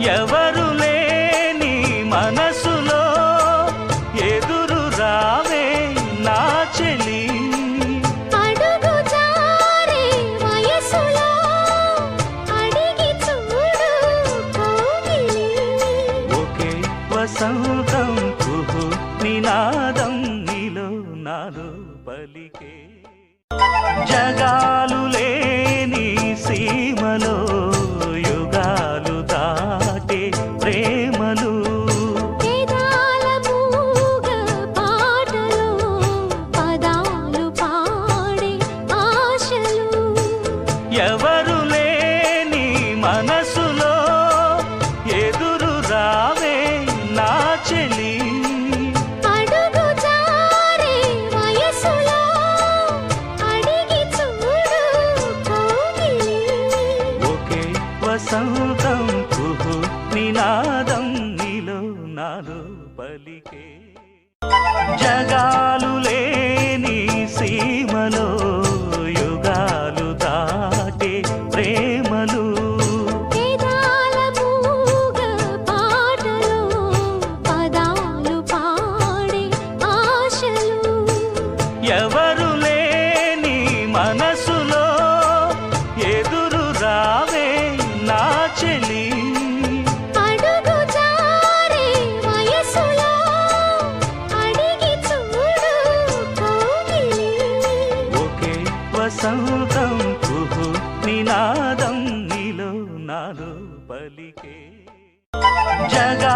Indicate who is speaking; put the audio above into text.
Speaker 1: ఎవరు లేని మనసులో ఎదురు రావే నా చెలి. ఒకే వసంతం కుహు నినాదం నీలో నాలో పలికే. జగాలు పలికే జగాలు లేని సీమలో యుగాలు దాటే ప్రేమలు.
Speaker 2: వేదాల మూగ పాటలో పదాలు పాడే ఆశలు.
Speaker 1: ఎవరు లేని మనసులో ఎదురు రావే నా చెలి. వసంతం కుహు నినాదం నీలో నాలో పలికే. జగా